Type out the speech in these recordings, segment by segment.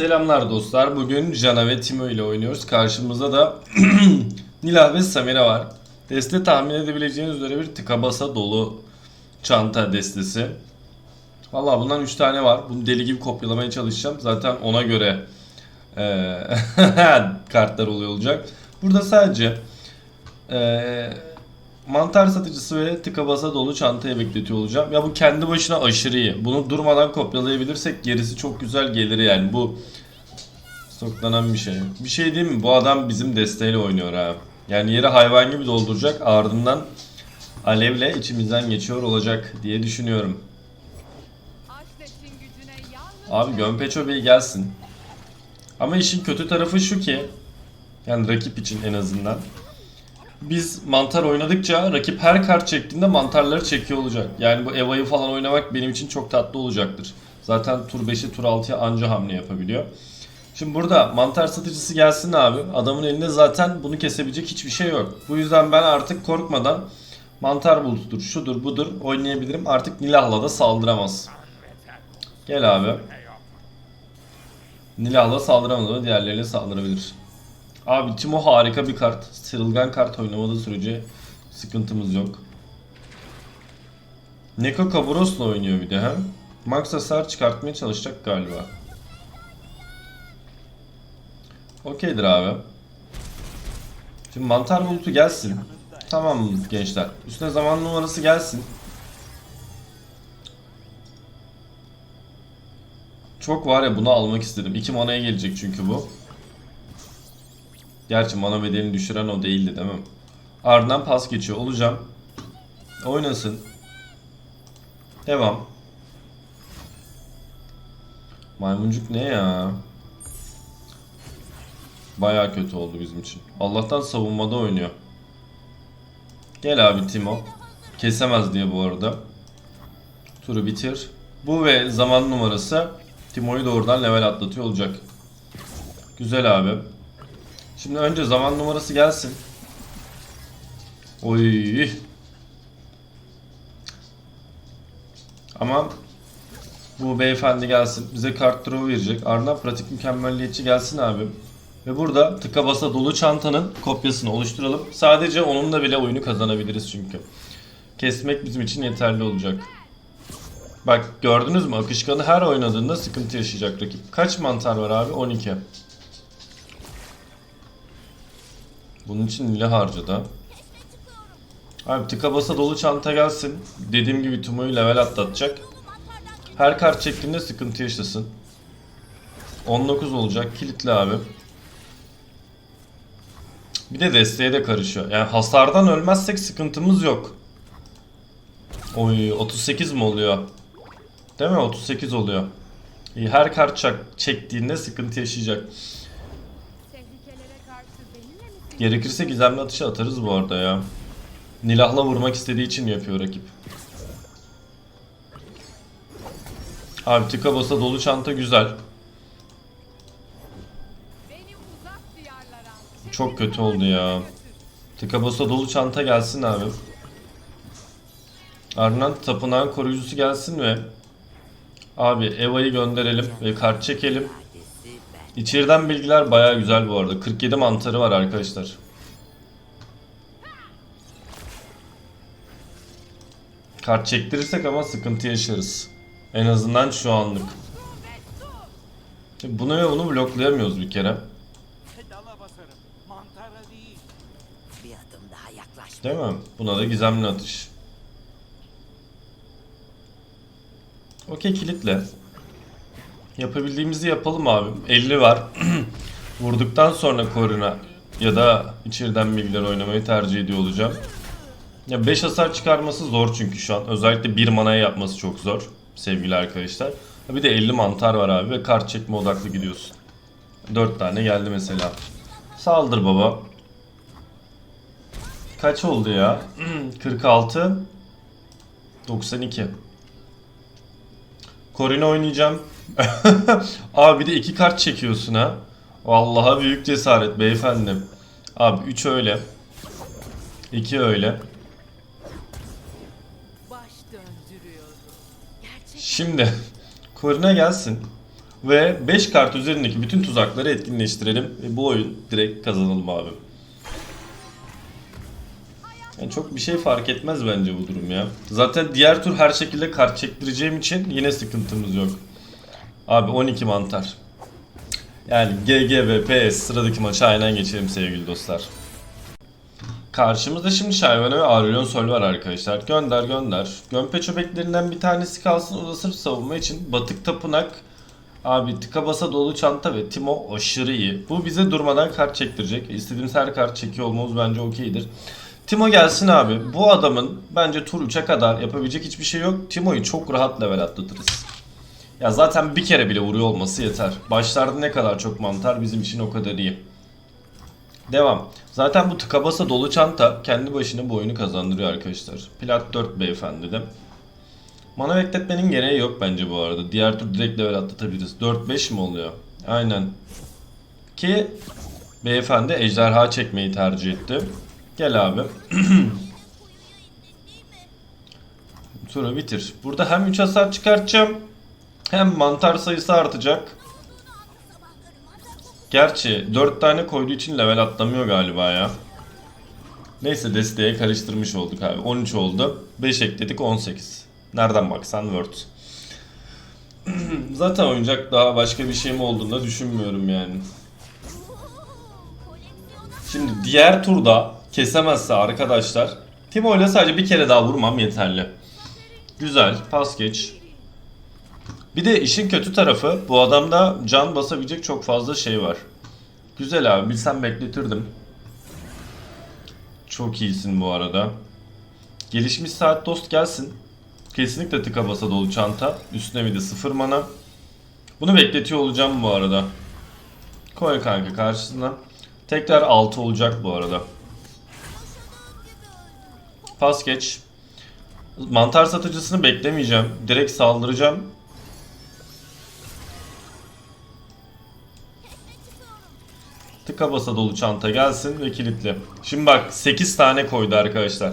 Selamlar dostlar. Bugün Jana ve Timo ile oynuyoruz. Karşımızda da Nila ve Samira var. Deste tahmin edebileceğiniz üzere bir tıka basa dolu çanta destesi. Valla bundan 3 tane var. Bunu deli gibi kopyalamaya çalışacağım. Zaten ona göre eee, kartlar oluyor olacak. Burada sadece eee, mantar satıcısı ve tıka basa dolu çantaya bekletiyor olacağım. Ya bu kendi başına aşırı iyi. Bunu durmadan kopyalayabilirsek gerisi çok güzel gelir yani. Bu stoklanan bir şey. Bir şey değil mi? Bu adam bizim desteğiyle oynuyor ha. Yani yeri hayvan gibi dolduracak. Ardından alevle içimizden geçiyor olacak diye düşünüyorum. Abi Gönpeço Bey gelsin. Ama işin kötü tarafı şu ki yani rakip için en azından. Biz mantar oynadıkça rakip her kart çektiğinde mantarları çekiyor olacak. Yani bu Eva'yı falan oynamak benim için çok tatlı olacaktır. Zaten tur 5'i tur 6'ya anca hamle yapabiliyor. Şimdi burada mantar satıcısı gelsin abi. Adamın elinde zaten bunu kesebilecek hiçbir şey yok. Bu yüzden ben artık korkmadan mantar bulutudur, şudur budur oynayabilirim. Artık Nilah'la da saldıramaz. Gel abi. Nilah'la saldıramaz ama diğerleriyle saldırabilir. Abi Timo harika bir kart. Sırılgan kart oynamadığı sürece sıkıntımız yok. Neko Kaburos'la oynuyor bir de hem. Max hasar çıkartmaya çalışacak galiba. Okeydir abi. Şimdi mantar bulutu gelsin. Tamam gençler? Üstüne zaman numarası gelsin. Çok var ya bunu almak istedim. 2 manaya gelecek çünkü bu. Gerçi mana bedelini düşüren o değildi değil mi? Ardından pas geçiyor. Olacağım. Oynasın. Devam. Maymuncuk ne ya? Baya kötü oldu bizim için. Allah'tan savunmada oynuyor. Gel abi Timo. Kesemez diye bu arada. Turu bitir. Bu ve zaman numarası Timo'yu doğrudan level atlatıyor olacak. Güzel abi. Şimdi önce zaman numarası gelsin. Oy. Ama bu beyefendi gelsin. Bize kart draw verecek. Ardından pratik mükemmelliyetçi gelsin abi. Ve burada tıka basa dolu çantanın kopyasını oluşturalım. Sadece onunla bile oyunu kazanabiliriz çünkü. Kesmek bizim için yeterli olacak. Bak gördünüz mü? Akışkanı her oynadığında sıkıntı yaşayacak rakip. Kaç mantar var abi? 12. Bunun için Nile harcadı. Abi tıka basa dolu çanta gelsin. Dediğim gibi Tumo'yu level atlatacak. Her kart çektiğinde sıkıntı yaşasın. 19 olacak. Kilitli abi. Bir de desteğe de karışıyor. Yani hasardan ölmezsek sıkıntımız yok. Oy 38 mi oluyor? Değil mi? 38 oluyor. Her kart çektiğinde sıkıntı yaşayacak. Gerekirse gizemli atışı atarız bu arada ya. Nilahla vurmak istediği için yapıyor rakip. Abi tıka basa dolu çanta güzel. Çok kötü oldu ya. Tıka basa dolu çanta gelsin abi. Ardından tapınağın koruyucusu gelsin ve Abi Eva'yı gönderelim ve kart çekelim. İçeriden bilgiler baya güzel bu arada. 47 mantarı var arkadaşlar. Kart çektirirsek ama sıkıntı yaşarız. En azından şu anlık. Bunu ve bunu bloklayamıyoruz bir kere. Değil mi? Buna da gizemli atış. Okey kilitle. Yapabildiğimizi yapalım abi. 50 var. Vurduktan sonra koruna ya da içeriden bilgiler oynamayı tercih ediyor olacağım. Ya 5 hasar çıkarması zor çünkü şu an. Özellikle 1 manaya yapması çok zor sevgili arkadaşlar. Bir de 50 mantar var abi ve kart çekme odaklı gidiyorsun. 4 tane geldi mesela. Saldır baba. Kaç oldu ya? 46 92 Corin'i oynayacağım. Abi bir de iki kart çekiyorsun ha. Vallahi büyük cesaret beyefendi. Abi 3 öyle. 2 öyle. Şimdi Corin'e gelsin. Ve 5 kart üzerindeki bütün tuzakları etkinleştirelim. Ve bu oyun direkt kazanalım abi. Yani çok bir şey fark etmez bence bu durum ya. Zaten diğer tur her şekilde kart çektireceğim için yine sıkıntımız yok. Abi 12 mantar. Yani GG ve PS sıradaki maça aynen geçelim sevgili dostlar. Karşımızda şimdi Shyvana ve Aurelion Sol var arkadaşlar. Gönder gönder. Gömpe çöpeklerinden bir tanesi kalsın o da sırf savunma için. Batık Tapınak, abi tıka basa dolu çanta ve Timo aşırı iyi. Bu bize durmadan kart çektirecek. İstediğimiz her kart çekiyor olmamız bence okeydir. Timo gelsin abi. Bu adamın bence tur 3'e kadar yapabilecek hiçbir şey yok. Timo'yu çok rahat level atlatırız. Ya zaten bir kere bile vuruyor olması yeter. Başlarda ne kadar çok mantar bizim için o kadar iyi. Devam. Zaten bu tıka basa dolu çanta kendi başına bu oyunu kazandırıyor arkadaşlar. Plat 4 beyefendi de. Mana bekletmenin gereği yok bence bu arada. Diğer tur direkt level atlatabiliriz. 4-5 mi oluyor? Aynen. Ki beyefendi ejderha çekmeyi tercih etti. Gel abi. Turu bitir. Burada hem 3 hasar çıkartacağım hem mantar sayısı artacak. Gerçi 4 tane koyduğu için level atlamıyor galiba ya. Neyse desteğe karıştırmış olduk abi. 13 oldu. 5 ekledik 18. Nereden baksan Word. Zaten oyuncak daha başka bir şey mi olduğunu düşünmüyorum yani. Şimdi diğer turda kesemezse arkadaşlar Timo ile sadece bir kere daha vurmam yeterli. Güzel. Pas geç. Bir de işin kötü tarafı bu adamda can basabilecek çok fazla şey var. Güzel abi bilsem bekletirdim. Çok iyisin bu arada. Gelişmiş saat dost gelsin. Kesinlikle tıka basa dolu çanta. Üstüne bir de sıfır mana. Bunu bekletiyor olacağım bu arada. Koy kanka karşısına. Tekrar 6 olacak bu arada. Pas geç. Mantar satıcısını beklemeyeceğim. Direkt saldıracağım. Tıka basa dolu çanta gelsin ve kilitle. Şimdi bak 8 tane koydu arkadaşlar.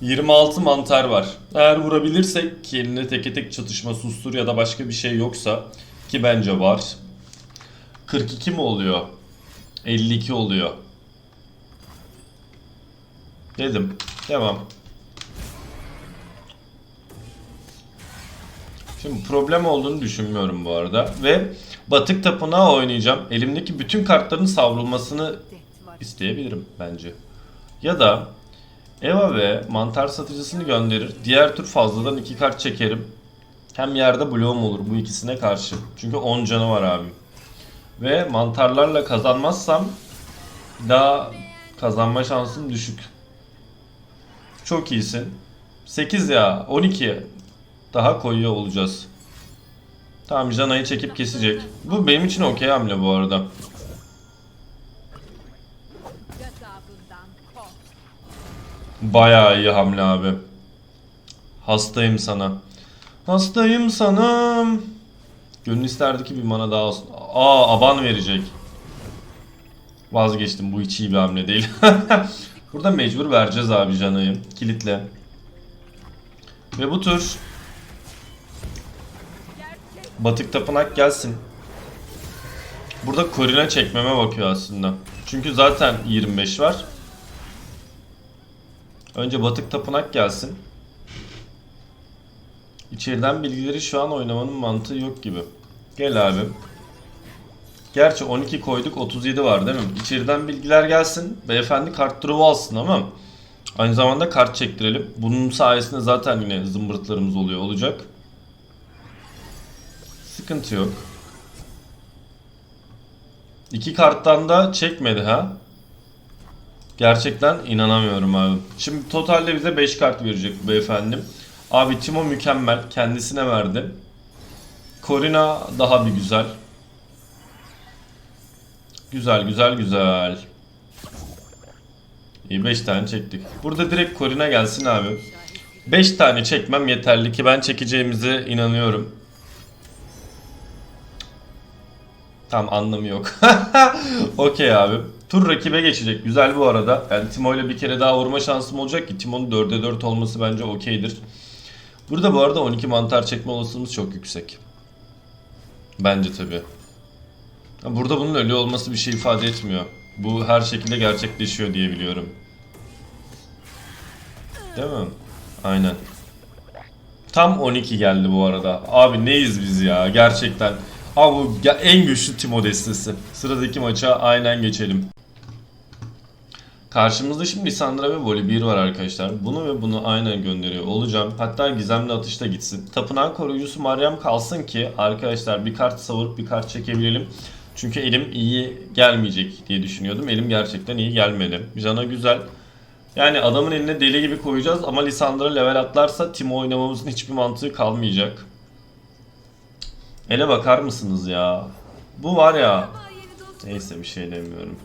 26 mantar var. Eğer vurabilirsek ki elinde teke tek çatışma sustur ya da başka bir şey yoksa ki bence var. 42 mi oluyor? 52 oluyor. Dedim. Devam. Şimdi problem olduğunu düşünmüyorum bu arada. Ve Batık Tapınağı oynayacağım. Elimdeki bütün kartların savrulmasını isteyebilirim bence. Ya da Eva ve mantar satıcısını gönderir. Diğer tur fazladan iki kart çekerim. Hem yerde bloğum olur bu ikisine karşı. Çünkü 10 canı var abim. Ve mantarlarla kazanmazsam daha kazanma şansım düşük. Çok iyisin. 8 ya 12 daha koyuyor olacağız. Tamam Jana'yı çekip kesecek. Bu benim için okey hamle bu arada. Bayağı iyi hamle abi. Hastayım sana. Hastayım sana. Gönül isterdi ki bir mana daha olsun. Aa aban verecek. Vazgeçtim bu hiç iyi bir hamle değil. Burada mecbur vereceğiz abi Jana'yı. Kilitle. Ve bu tur Batık Tapınak gelsin. Burada Korina çekmeme bakıyor aslında. Çünkü zaten 25 var. Önce Batık Tapınak gelsin. İçeriden bilgileri şu an oynamanın mantığı yok gibi. Gel abi. Gerçi 12 koyduk 37 var değil mi? İçeriden bilgiler gelsin. Beyefendi kart durumu alsın ama aynı zamanda kart çektirelim. Bunun sayesinde zaten yine zımbırtlarımız oluyor olacak. Sıkıntı yok. İki karttan da çekmedi ha. Gerçekten inanamıyorum abi. Şimdi totalde bize 5 kart verecek bu beyefendi. Abi Timo mükemmel. Kendisine verdi. Corina daha bir güzel. Güzel güzel güzel. İyi 5 tane çektik. Burada direkt Corina gelsin abi. 5 tane çekmem yeterli ki ben çekeceğimize inanıyorum. Tam anlamı yok. Okey abi. Tur rakibe geçecek. Güzel bu arada. Yani Timo ile bir kere daha vurma şansım olacak ki Timo'nun 4'e 4 olması bence okeydir. Burada bu arada 12 mantar çekme olasılığımız çok yüksek. Bence tabi. Burada bunun ölü olması bir şey ifade etmiyor. Bu her şekilde gerçekleşiyor diye biliyorum. Değil mi? Aynen. Tam 12 geldi bu arada. Abi neyiz biz ya gerçekten. Abi bu en güçlü Timo destesi. Sıradaki maça aynen geçelim. Karşımızda şimdi Lisandra ve Volibear var arkadaşlar. Bunu ve bunu aynen gönderiyor olacağım. Hatta gizemli atışta gitsin. Tapınan koruyucusu Meryem kalsın ki arkadaşlar bir kart savurup bir kart çekebilelim. Çünkü elim iyi gelmeyecek diye düşünüyordum. Elim gerçekten iyi gelmedi. Jana güzel. Yani adamın eline deli gibi koyacağız ama Lisandra level atlarsa Timo oynamamızın hiçbir mantığı kalmayacak. Ele bakar mısınız ya? Bu var ya. Neyse bir şey demiyorum.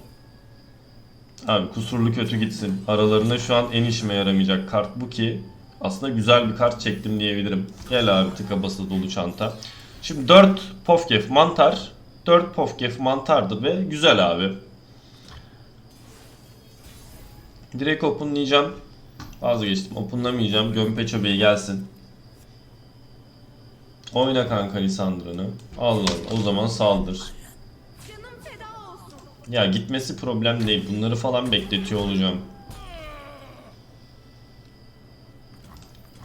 Abi kusurlu kötü gitsin. Aralarında şu an en işime yaramayacak kart bu ki aslında güzel bir kart çektim diyebilirim. Gel abi tıka basa dolu çanta. Şimdi 4 Pofkef mantar. 4 Pofkef mantardı ve güzel abi. Direkt openlayacağım. Vazgeçtim. Openlamayacağım. Gömpe çöbeği gelsin. Oyna kanka Lisandra'nı. Allah. O zaman saldır. Ya gitmesi problem değil. Bunları falan bekletiyor olacağım.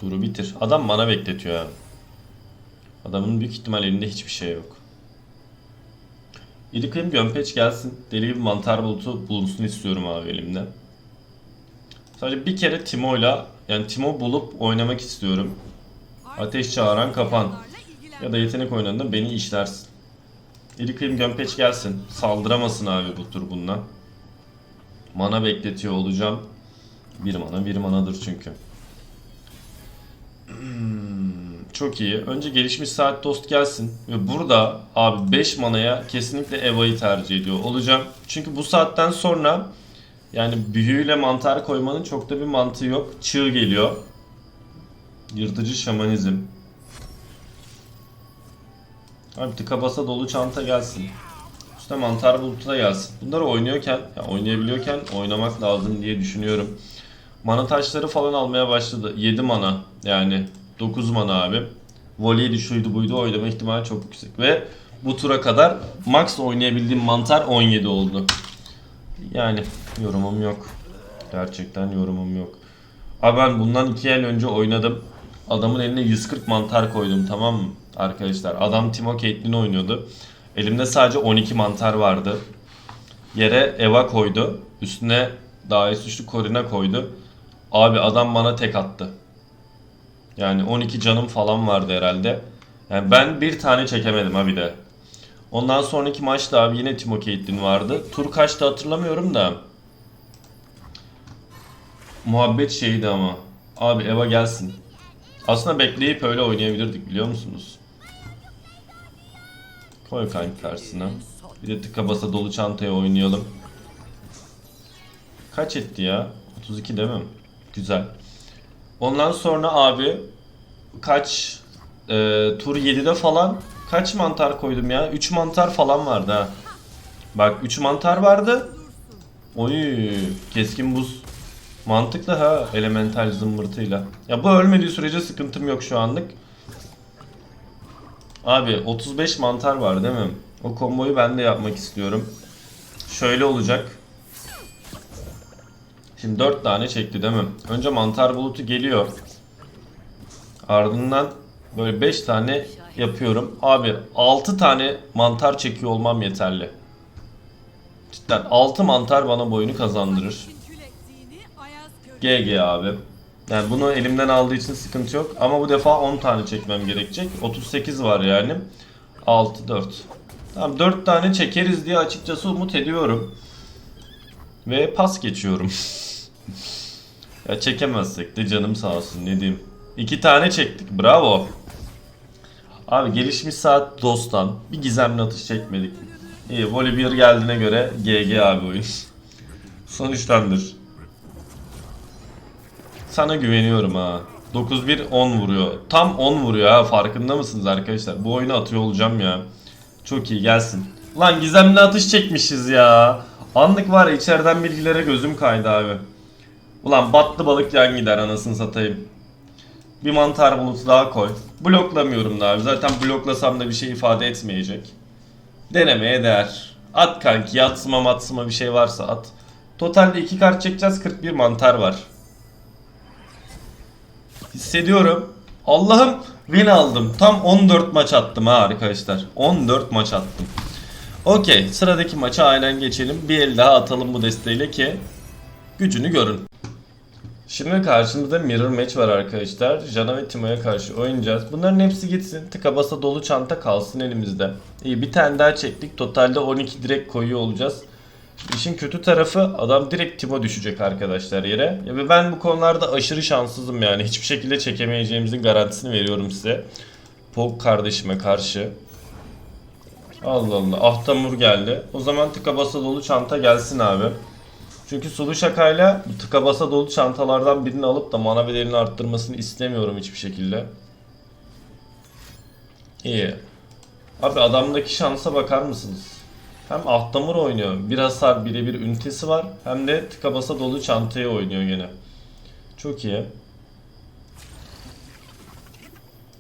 Duru bitir. Adam bana bekletiyor ya. Adamın büyük ihtimal elinde hiçbir şey yok. İrikayım gömpeç gelsin. Deli gibi mantar bulutu bulunsun istiyorum abi elimde. Sadece bir kere Timo'yla yani Timo bulup oynamak istiyorum. Ateş çağıran kapan. Ya da yetenek oyununda beni işlersin. İrikayım gömpeç gelsin. Saldıramasın abi bu tur bununla. Mana bekletiyor olacağım. Bir mana bir manadır çünkü. Hmm, çok iyi. Önce gelişmiş saat dost gelsin. Ve burada abi 5 manaya kesinlikle Eva'yı tercih ediyor olacağım. Çünkü bu saatten sonra yani büyüyle mantar koymanın çok da bir mantığı yok. Çığ geliyor. Yırtıcı şamanizm. Abi tıka basa dolu çanta gelsin. Üstüne mantar bulutu da gelsin. Bunları oynuyorken, ya oynayabiliyorken oynamak lazım diye düşünüyorum. Mana taşları falan almaya başladı. 7 mana yani 9 mana abi. Voleydi şuydu buydu oynama ihtimali çok yüksek. Ve bu tura kadar max oynayabildiğim mantar 17 oldu. Yani yorumum yok. Gerçekten yorumum yok. Abi ben bundan 2 el önce oynadım. Adamın eline 140 mantar koydum tamam mı arkadaşlar? Adam Timo Caitlyn oynuyordu. Elimde sadece 12 mantar vardı. Yere Eva koydu. Üstüne daha suçlu Corina koydu. Abi adam bana tek attı. Yani 12 canım falan vardı herhalde. Yani ben bir tane çekemedim ha bir de. Ondan sonraki maçta abi yine Timo Caitlyn vardı. Tur kaçtı hatırlamıyorum da. Muhabbet şeydi ama. Abi Eva gelsin. Aslında bekleyip öyle oynayabilirdik biliyor musunuz? Koy kanka karşısına. Bir de tıka basa dolu çantaya oynayalım. Kaç etti ya? 32 değil mi? Güzel. Ondan sonra abi kaç e, tur 7'de falan kaç mantar koydum ya? 3 mantar falan vardı ha. Bak 3 mantar vardı. Oy keskin buz. Mantıklı ha elemental zımbırtıyla. Ya bu ölmediği sürece sıkıntım yok şu anlık. Abi 35 mantar var değil mi? O komboyu ben de yapmak istiyorum. Şöyle olacak. Şimdi 4 tane çekti değil mi? Önce mantar bulutu geliyor. Ardından böyle 5 tane yapıyorum. Abi 6 tane mantar çekiyor olmam yeterli. Cidden 6 mantar bana boyunu kazandırır. GG abi. Yani bunu elimden aldığı için sıkıntı yok. Ama bu defa 10 tane çekmem gerekecek. 38 var yani. 6, 4. Tamam 4 tane çekeriz diye açıkçası umut ediyorum. Ve pas geçiyorum. ya çekemezsek de canım sağ olsun ne diyeyim. 2 tane çektik bravo. Abi gelişmiş saat dosttan bir gizemli atış çekmedik. İyi Volibear geldiğine göre GG abi oyun. Sonuçlandır. Sana güveniyorum ha. 9-1 10 vuruyor. Tam 10 vuruyor ha farkında mısınız arkadaşlar? Bu oyunu atıyor olacağım ya. Çok iyi gelsin. Lan gizemli atış çekmişiz ya. Anlık var içeriden bilgilere gözüm kaydı abi. Ulan battı balık yan gider anasını satayım. Bir mantar bulutu daha koy. Bloklamıyorum da abi. Zaten bloklasam da bir şey ifade etmeyecek. Denemeye değer. At kanki yatsıma matsıma bir şey varsa at. Totalde 2 kart çekeceğiz 41 mantar var. Hissediyorum. Allah'ım win aldım. Tam 14 maç attım ha arkadaşlar. 14 maç attım. Okey sıradaki maça aynen geçelim. Bir el daha atalım bu desteğiyle ki gücünü görün. Şimdi karşımızda mirror match var arkadaşlar. Jana ve Timo'ya karşı oynayacağız. Bunların hepsi gitsin. Tıka basa dolu çanta kalsın elimizde. İyi bir tane daha çektik. Totalde 12 direkt koyuyor olacağız. İşin kötü tarafı adam direkt Timo düşecek arkadaşlar yere. Ya ve ben bu konularda aşırı şanssızım yani. Hiçbir şekilde çekemeyeceğimizin garantisini veriyorum size. Pog kardeşime karşı. Allah Allah. Ahtamur geldi. O zaman tıka basa dolu çanta gelsin abi. Çünkü sulu şakayla tıka basa dolu çantalardan birini alıp da mana bedelini arttırmasını istemiyorum hiçbir şekilde. İyi. Abi adamdaki şansa bakar mısınız? Hem Ahtamur oynuyor. Bir hasar birebir ünitesi var. Hem de tıka basa dolu çantayı oynuyor gene. Çok iyi.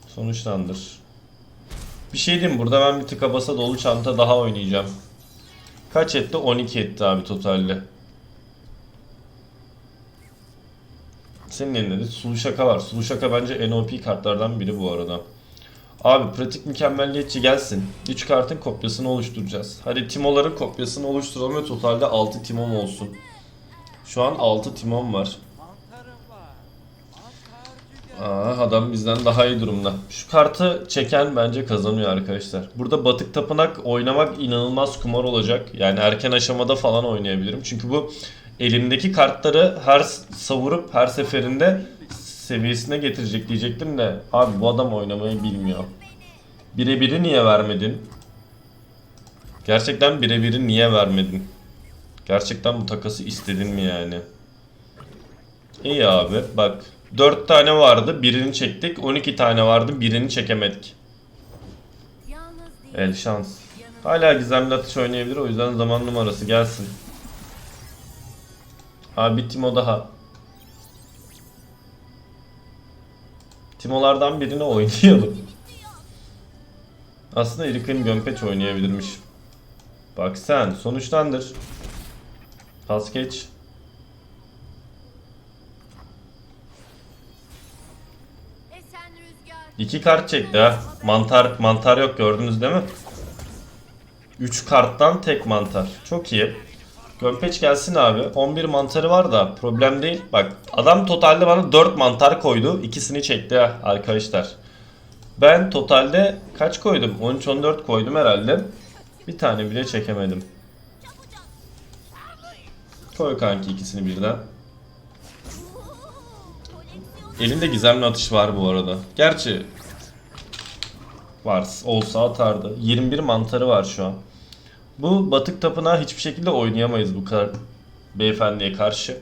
Sonuçlandır. Bir şey diyeyim burada ben bir tıka basa dolu çanta daha oynayacağım. Kaç etti? 12 etti abi totalde. Senin elinde de sulu şaka var. Sulu şaka bence en OP kartlardan biri bu arada. Abi pratik mükemmelliyetçi gelsin. 3 kartın kopyasını oluşturacağız. Hadi timoların kopyasını oluşturalım ve totalde 6 timom olsun. Şu an 6 timom var. Aa, adam bizden daha iyi durumda. Şu kartı çeken bence kazanıyor arkadaşlar. Burada Batık Tapınak oynamak inanılmaz kumar olacak. Yani erken aşamada falan oynayabilirim. Çünkü bu elimdeki kartları her savurup her seferinde seviyesine getirecek diyecektim de abi bu adam oynamayı bilmiyor. Birebiri niye vermedin? Gerçekten birebiri niye vermedin? Gerçekten bu takası istedin mi yani? İyi abi bak 4 tane vardı birini çektik 12 tane vardı birini çekemedik. El şans. Hala gizemli atış oynayabilir o yüzden zaman numarası gelsin. Abi bir Timo daha. Timolardan birini oynayalım. Aslında Erik'in Gömpeç oynayabilirmiş. Bak sen sonuçlandır. Pas geç. İki kart çekti ha. Mantar mantar yok gördünüz değil mi? 3 karttan tek mantar. Çok iyi. Gömpeç gelsin abi. 11 mantarı var da problem değil. Bak adam totalde bana 4 mantar koydu. İkisini çekti ha arkadaşlar. Ben totalde kaç koydum? 13-14 koydum herhalde. Bir tane bile çekemedim. Koy kanki ikisini birden. Elinde gizemli atış var bu arada. Gerçi var olsa atardı. 21 mantarı var şu an. Bu batık tapınağı hiçbir şekilde oynayamayız bu kadar beyefendiye karşı.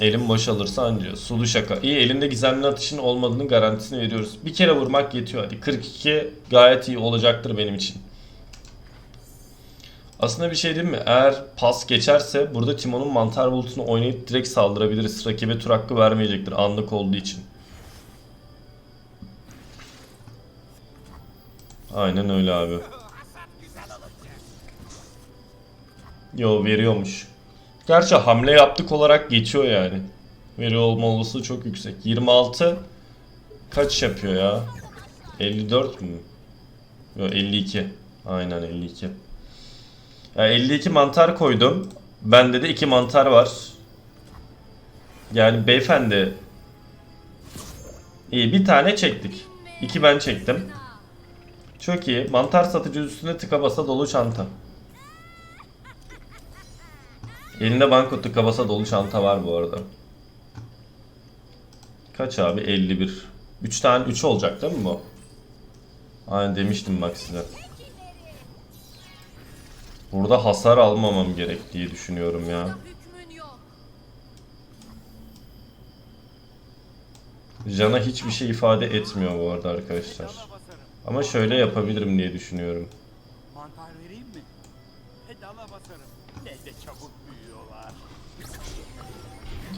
Elim boşalırsa anca. Sulu şaka. İyi elinde gizemli atışın olmadığını garantisini veriyoruz. Bir kere vurmak yetiyor hadi. 42 gayet iyi olacaktır benim için. Aslında bir şey diyeyim mi? Eğer pas geçerse burada Timon'un mantar bulutunu oynayıp direkt saldırabiliriz. Rakibe tur hakkı vermeyecektir anlık olduğu için. Aynen öyle abi. Yo veriyormuş. Gerçi hamle yaptık olarak geçiyor yani. Veri olma olasılığı çok yüksek. 26 kaç yapıyor ya? 54 mü? Yo 52. Aynen 52. Ya 52 mantar koydum. Bende de 2 mantar var. Yani beyefendi İyi bir tane çektik. 2 ben çektim. Çok iyi. Mantar satıcı üstüne tıka basa dolu çanta. Elinde banko tıka basa dolu çanta var bu arada. Kaç abi? 51. 3 tane 3 olacak değil mi bu? Aynen demiştim bak size. Burada hasar almamam gerek diye düşünüyorum ya. Jana hiçbir şey ifade etmiyor bu arada arkadaşlar. Ama şöyle yapabilirim diye düşünüyorum. Mantar vereyim mi? Pedala basarım. Ne de çabuk.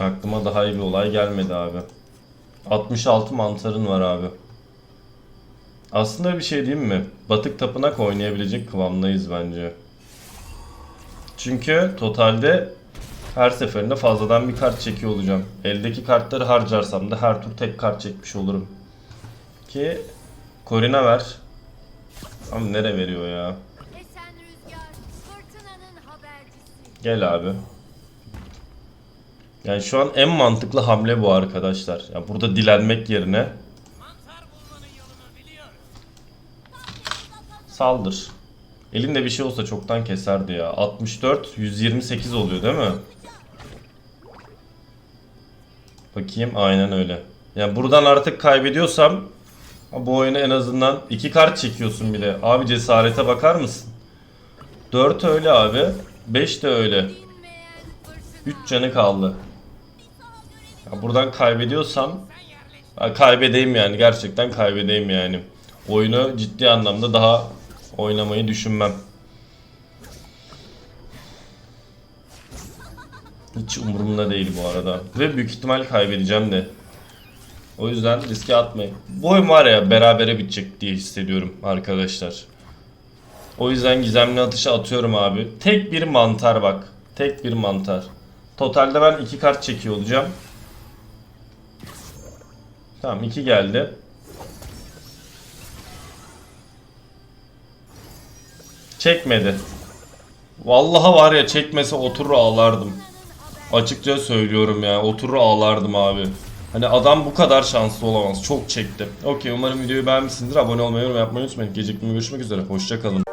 Aklıma daha iyi bir olay gelmedi abi. 66 mantarın var abi. Aslında bir şey diyeyim mi? Batık tapınak oynayabilecek kıvamdayız bence. Çünkü totalde her seferinde fazladan bir kart çekiyor olacağım. Eldeki kartları harcarsam da her tur tek kart çekmiş olurum. Ki Korina ver. Ama nere veriyor ya? Gel abi. Yani şu an en mantıklı hamle bu arkadaşlar. Ya burada dilenmek yerine saldır. Elinde bir şey olsa çoktan keserdi ya. 64 128 oluyor değil mi? Bakayım aynen öyle. Yani buradan artık kaybediyorsam bu oyunu en azından iki kart çekiyorsun bile. Abi cesarete bakar mısın? 4 öyle abi. 5 de öyle. Dinmeyen fırtına. 3 canı kaldı. Ya buradan kaybediyorsam ya kaybedeyim yani gerçekten kaybedeyim yani. Oyunu ciddi anlamda daha oynamayı düşünmem. Hiç umurumda değil bu arada. Ve büyük ihtimal kaybedeceğim de. O yüzden riske atmayın. Bu oyun var ya berabere bitecek diye hissediyorum arkadaşlar. O yüzden gizemli atışı atıyorum abi. Tek bir mantar bak. Tek bir mantar. Totalde ben iki kart çekiyor olacağım. Tamam iki geldi. Çekmedi. Vallahi var ya çekmese oturur ağlardım. Açıkça söylüyorum ya oturur ağlardım abi. Hani adam bu kadar şanslı olamaz. Çok çekti. Okey umarım videoyu beğenmişsinizdir. Abone olmayı, yorum yapmayı unutmayın. Gecikme görüşmek üzere. Hoşçakalın.